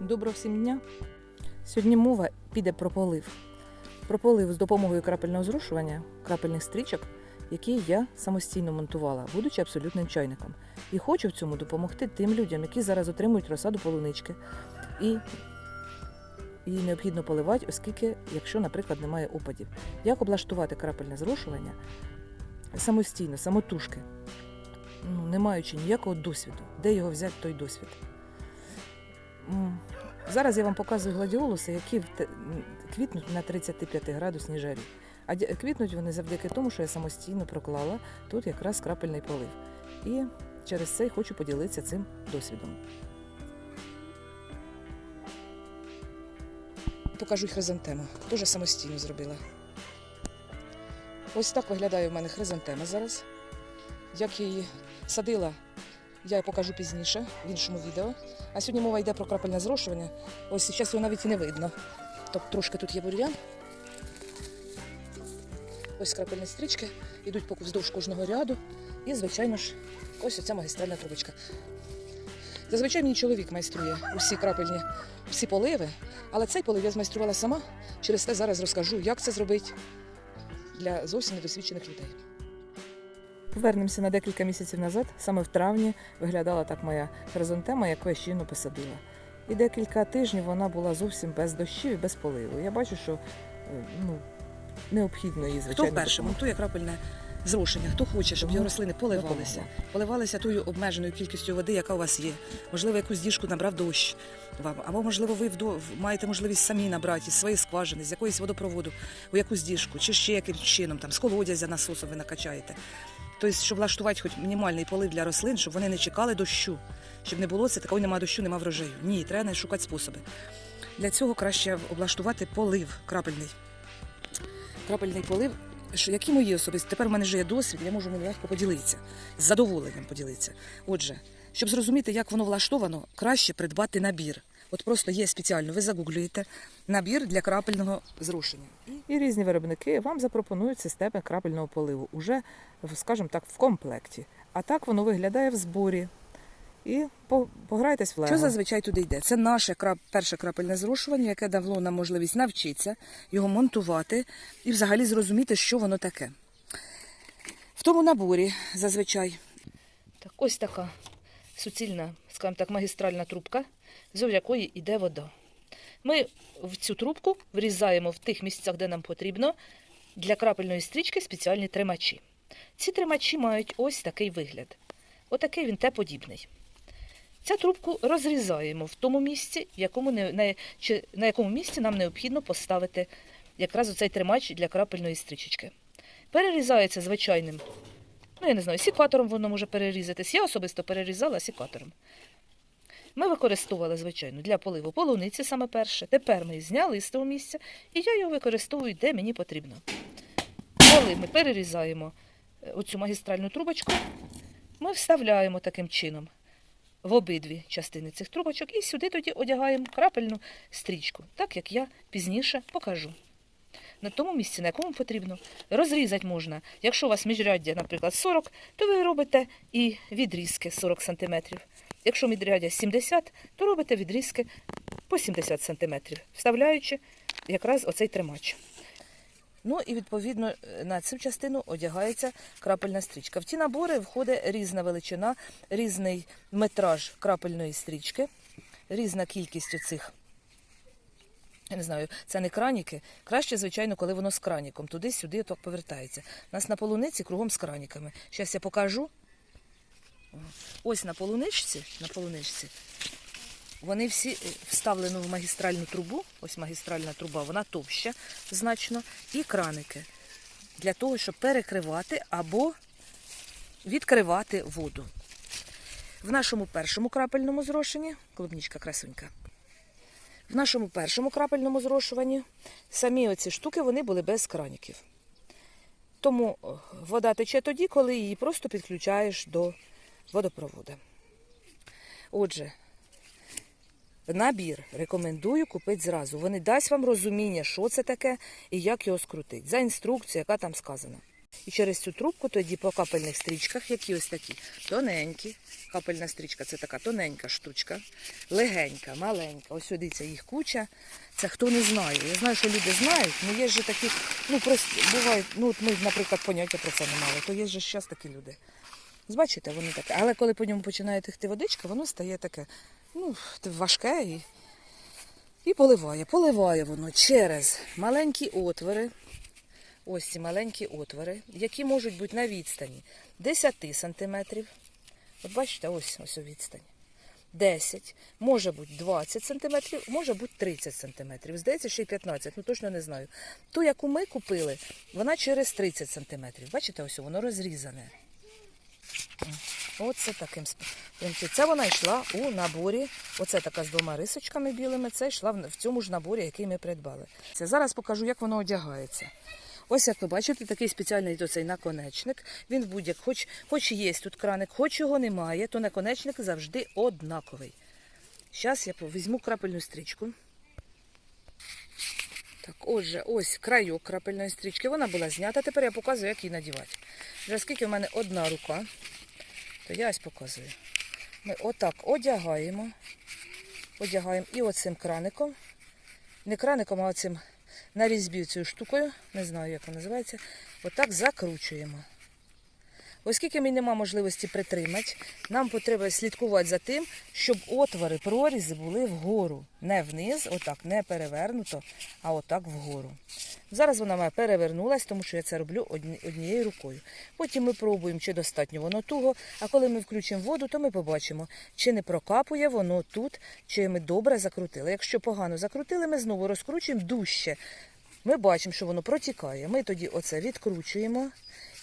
Доброго всім дня. Сьогодні мова піде про полив. Про полив з допомогою крапельного зрушування, крапельних стрічок, які я самостійно монтувала, будучи абсолютним чайником. І хочу в цьому допомогти тим людям, які зараз отримують розсаду полунички. І її необхідно поливати, оскільки, якщо, наприклад, немає опадів. Як облаштувати крапельне зрушування самостійно, самотужки, ну, не маючи ніякого досвіду, де його взяти той досвід. Зараз я вам показую гладіолуси, які квітнуть на 35 градусній жарі. А квітнуть вони завдяки тому, що я самостійно проклала тут якраз крапельний полив. І через це хочу поділитися цим досвідом. Покажу хризантему. Дуже самостійно зробила. Ось так виглядає в мене хризантема зараз. Як я її садила, я покажу пізніше в іншому відео. А сьогодні мова йде про крапельне зрошування. Ось зараз його навіть і не видно. Тобто трошки тут є бур'ян. Ось крапельні стрічки йдуть вздовж кожного ряду. І, звичайно ж, ось оця магістральна трубочка. Зазвичай мені чоловік майструє усі крапельні, всі поливи, але цей полив я змайструвала сама. Через те зараз розкажу, як це зробити для зовсім недосвідчених людей. Повернемося на декілька місяців назад. Саме в травні виглядала так моя хризантема, яку я щойно посадила. І декілька тижнів вона була зовсім без дощів і без поливу. Я бачу, що е, ну, необхідно її Хто звичайно. вперше допомогти. монтує крапельне зрошення? Хто хоче, щоб його рослини поливалися? Поливалися тою обмеженою кількістю води, яка у вас є. Можливо, якусь діжку набрав дощ вам, або можливо, ви вдо- маєте можливість самі набрати із своєї скважини, з якоїсь водопроводу у якусь діжку, чи ще якимось чином, там з колодязя насосом ви накачаєте. Тобто, щоб влаштувати хоч мінімальний полив для рослин, щоб вони не чекали дощу, щоб не було це такого немає дощу, немає врожаю. Ні, треба шукати способи. Для цього краще облаштувати полив крапельний. Крапельний полив, що які мої особисті. Тепер в мене вже є досвід, я можу легко поділитися, з задоволенням поділитися. Отже, щоб зрозуміти, як воно влаштовано, краще придбати набір. От просто є спеціально, ви загуглюєте набір для крапельного зрушення. І різні виробники вам запропонують системи крапельного поливу, уже, скажімо так, в комплекті. А так воно виглядає в зборі. І пограйтесь в лего. Що зазвичай туди йде? Це наше крап... перше крапельне зрошування, яке дало нам можливість навчитися, його монтувати і взагалі зрозуміти, що воно таке. В тому наборі зазвичай Так, ось така суцільна, скажімо так, магістральна трубка, з якої йде вода. Ми в цю трубку врізаємо в тих місцях, де нам потрібно, для крапельної стрічки спеціальні тримачі. Ці тримачі мають ось такий вигляд. Отакий він Т-подібний. Цю трубку розрізаємо в тому місці, якому не, на, чи, на якому місці нам необхідно поставити якраз оцей тримач для крапельної стрічечки. Перерізається звичайним Ну, я не знаю, сікатором воно може перерізатись. Я особисто перерізала сікатором. Ми використовували, звичайно, для поливу полуниці саме перше. Тепер ми її зняли з того місця, і я його використовую, де мені потрібно. Коли ми перерізаємо е, оцю магістральну трубочку, ми вставляємо таким чином в обидві частини цих трубочок і сюди тоді одягаємо крапельну стрічку, так як я пізніше покажу на тому місці, на якому потрібно. Розрізати можна. Якщо у вас міжряддя, наприклад, 40, то ви робите і відрізки 40 см. Якщо міжряддя 70, то робите відрізки по 70 см, вставляючи якраз оцей тримач. Ну і відповідно на цю частину одягається крапельна стрічка. В ті набори входить різна величина, різний метраж крапельної стрічки, різна кількість оцих. Я не знаю, це не краніки. Краще, звичайно, коли воно з краніком. Туди-сюди так повертається. У нас на полуниці кругом з краніками. Зараз я покажу. Ось на полуничці, на полуничці вони всі е, вставлені в магістральну трубу. Ось магістральна труба, вона товща значно, і краники для того, щоб перекривати або відкривати воду. В нашому першому крапельному зрошенні, клубнічка красунька, в нашому першому крапельному зрошуванні самі оці штуки вони були без краніків. Тому вода тече тоді, коли її просто підключаєш до водопроводу. Отже, Набір рекомендую купити зразу. Вони дасть вам розуміння, що це таке і як його скрутити. За інструкцією, яка там сказана. І через цю трубку тоді по капельних стрічках, які ось такі тоненькі. Капельна стрічка це така тоненька штучка, легенька, маленька. Ось дивіться, їх куча. Це хто не знає. Я знаю, що люди знають, але є ж такі, ну просто бувають, ну от ми, наприклад, поняття про це не мали, то є ж зараз такі люди. Бачите, воно таке. Але коли по ньому починає текти водичка, воно стає таке, ну, важке і, і поливає. Поливає воно через маленькі отвори. Ось ці маленькі отвори, які можуть бути на відстані 10 сантиметрів. От бачите, ось ось у відстані. 10, може бути 20 сантиметрів, може бути 30 сантиметрів. Здається, ще й 15, ну точно не знаю. Ту, яку ми купили, вона через 30 сантиметрів. Бачите, ось воно розрізане. Оце таким. Це вона йшла у наборі. Оце така з двома рисочками білими. Це йшла в цьому ж наборі, який ми придбали. Зараз покажу, як воно одягається. Ось як ви бачите, такий спеціальний то цей наконечник. Він будь-як, хоч, хоч є тут краник, хоч його немає, то наконечник завжди однаковий. Зараз я візьму крапельну стрічку. Так, отже, ось крайок крапельної стрічки. Вона була знята. Тепер я показую, як її надівати. Вже оскільки в мене одна рука, то я ось показую. Ми отак одягаємо. Одягаємо і оцим краником. Не краником, а оцим на різьбі цією штукою, не знаю, як вона називається, отак закручуємо. Оскільки ми нема можливості притримати, нам потрібно слідкувати за тим, щоб отвори, прорізи були вгору. Не вниз, отак, не перевернуто, а отак вгору. Зараз вона має перевернулась, тому що я це роблю однією рукою. Потім ми пробуємо, чи достатньо воно туго, а коли ми включимо воду, то ми побачимо, чи не прокапує воно тут, чи ми добре закрутили. Якщо погано закрутили, ми знову розкручуємо дужче. Ми бачимо, що воно протікає. Ми тоді оце відкручуємо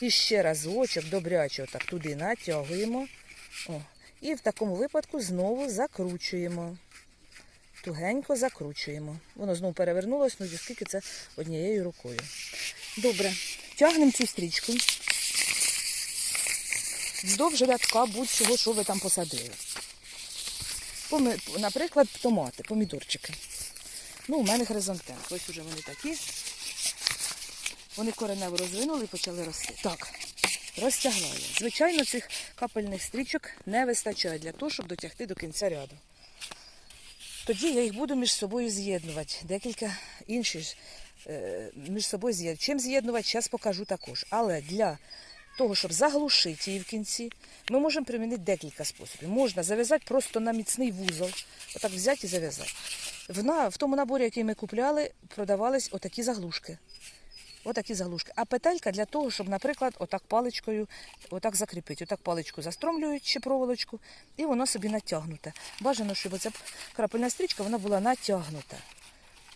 і ще разочок добряче отак туди натягуємо. О. І в такому випадку знову закручуємо. Тугенько закручуємо. Воно знову перевернулося, ну скільки це однією рукою. Добре, тягнемо цю стрічку. Вздовж рядка будь-чого, що ви там посадили. Наприклад, томати, помідорчики. Ну, у мене хризантем. Ось уже вони такі. Вони коренево розвинули і почали рости. Так, розтягла. Звичайно, цих капельних стрічок не вистачає для того, щоб дотягти до кінця ряду. Тоді я їх буду між собою з'єднувати. Декілька інших е, між собою з'єднувати. Чим з'єднувати, зараз покажу також. Але для того, щоб заглушити її в кінці, ми можемо примінити декілька способів. Можна зав'язати просто на міцний вузол, отак взяти і зав'язати. В, в тому наборі, який ми купляли, продавались отакі заглушки. Отакі заглушки. А петелька для того, щоб, наприклад, отак паличкою отак закріпити. Отак паличку застромлюють чи проволочку, і воно собі натягнуте. Бажано, щоб оця крапельна стрічка вона була натягнута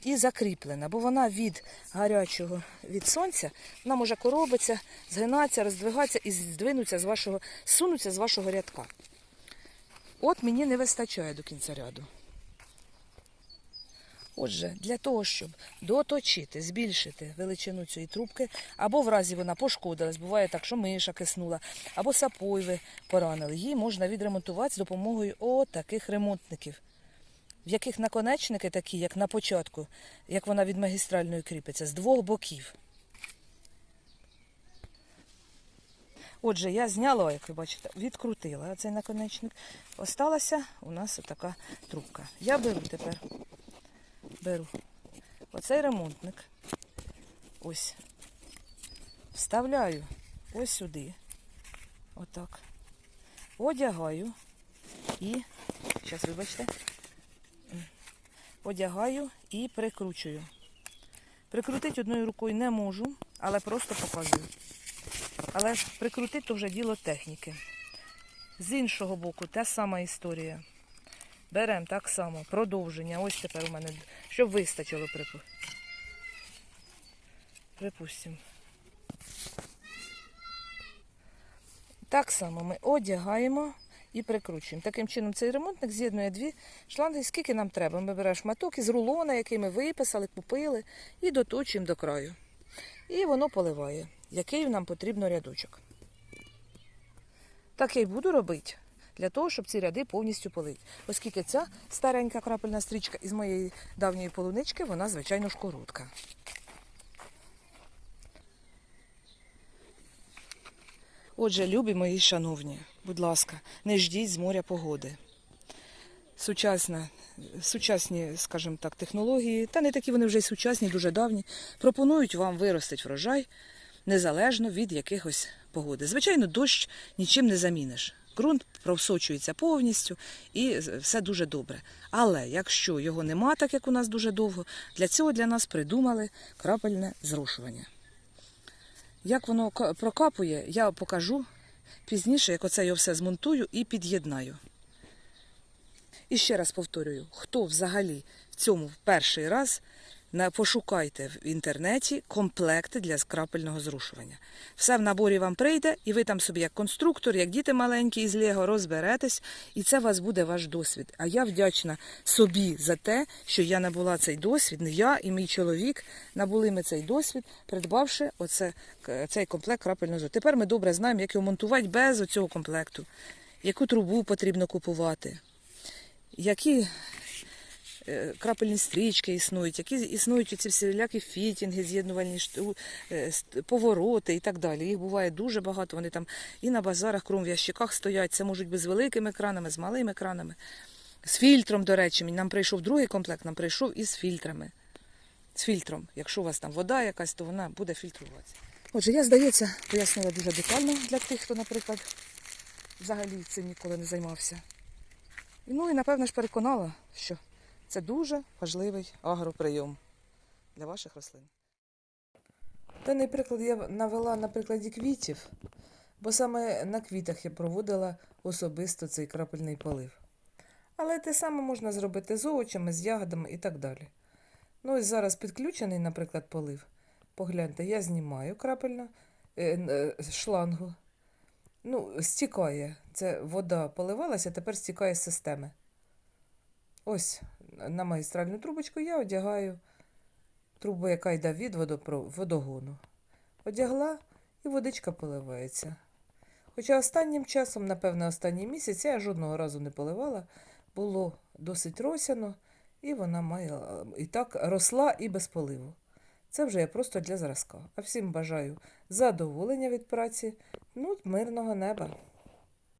і закріплена, бо вона від гарячого від сонця вона може коробитися, згинатися, роздвигатися і здвинутися з вашого, сунутися з вашого рядка. От мені не вистачає до кінця ряду. Отже, для того, щоб доточити, збільшити величину цієї трубки, або в разі вона пошкодилась, буває так, що миша киснула, або сапойви поранили, її можна відремонтувати з допомогою отаких ремонтників, в яких наконечники такі, як на початку, як вона від магістральної кріпиться, з двох боків. Отже, я зняла, як ви бачите, відкрутила цей наконечник. Осталася у нас така трубка. Я беру тепер беру оцей ремонтник. Ось. Вставляю ось сюди. Отак. Одягаю і, зараз вибачте, одягаю і прикручую. Прикрутити одною рукою не можу, але просто показую. Але прикрутити то вже діло техніки. З іншого боку, та сама історія. Беремо так само, продовження. Ось тепер у мене, щоб вистачило, припу... припустимо. Так само ми одягаємо і прикручуємо. Таким чином цей ремонтник з'єднує дві шланги, скільки нам треба. Ми беремо шматок із рулона, який ми виписали, купили, і доточуємо до краю. І воно поливає, який нам потрібно рядочок. Так я й буду робити для того, щоб ці ряди повністю полити. Оскільки ця старенька крапельна стрічка із моєї давньої полунички, вона, звичайно ж, коротка. Отже, любі мої шановні, будь ласка, не ждіть з моря погоди. Сучасна, сучасні, скажімо так, технології, та не такі вони вже й сучасні, дуже давні, пропонують вам виростити врожай незалежно від якихось погоди. Звичайно, дощ нічим не заміниш. Ґрунт просочується повністю і все дуже добре. Але якщо його нема, так як у нас дуже довго, для цього для нас придумали крапельне зрушування. Як воно прокапує, я покажу пізніше, як оце я все змонтую і під'єднаю. І ще раз повторюю, хто взагалі в цьому перший раз, пошукайте в інтернеті комплекти для крапельного зрушування. Все в наборі вам прийде, і ви там собі як конструктор, як діти маленькі із Лего розберетесь, і це у вас буде ваш досвід. А я вдячна собі за те, що я набула цей досвід, не я і мій чоловік набули ми цей досвід, придбавши оце, цей комплект крапельного зрушування. Тепер ми добре знаємо, як його монтувати без оцього комплекту, яку трубу потрібно купувати які крапельні стрічки існують, які існують ці всілякі фітінги, з'єднувальні е, повороти і так далі. Їх буває дуже багато. Вони там і на базарах, кром в ящиках стоять. Це можуть бути з великими екранами, з малими екранами. З фільтром, до речі, нам прийшов другий комплект, нам прийшов із фільтрами. З фільтром. Якщо у вас там вода якась, то вона буде фільтруватися. Отже, я, здається, пояснила дуже детально для тих, хто, наприклад, взагалі цим ніколи не займався. Ну і напевно ж переконала, що це дуже важливий агроприйом для ваших рослин. Даний приклад я навела на прикладі квітів, бо саме на квітах я проводила особисто цей крапельний полив. Але те саме можна зробити з овочами, з ягодами і так далі. Ну ось зараз підключений, наприклад, полив. Погляньте, я знімаю крапельно е, е, шлангу. Ну, стікає. Це вода поливалася, тепер стікає з системи. Ось на магістральну трубочку я одягаю трубу, яка йде від водогону. Одягла і водичка поливається. Хоча останнім часом, напевне, останній місяць я жодного разу не поливала, було досить росяно, і вона має і так росла і без поливу. Це вже я просто для зразка. А всім бажаю задоволення від праці, ну, мирного неба.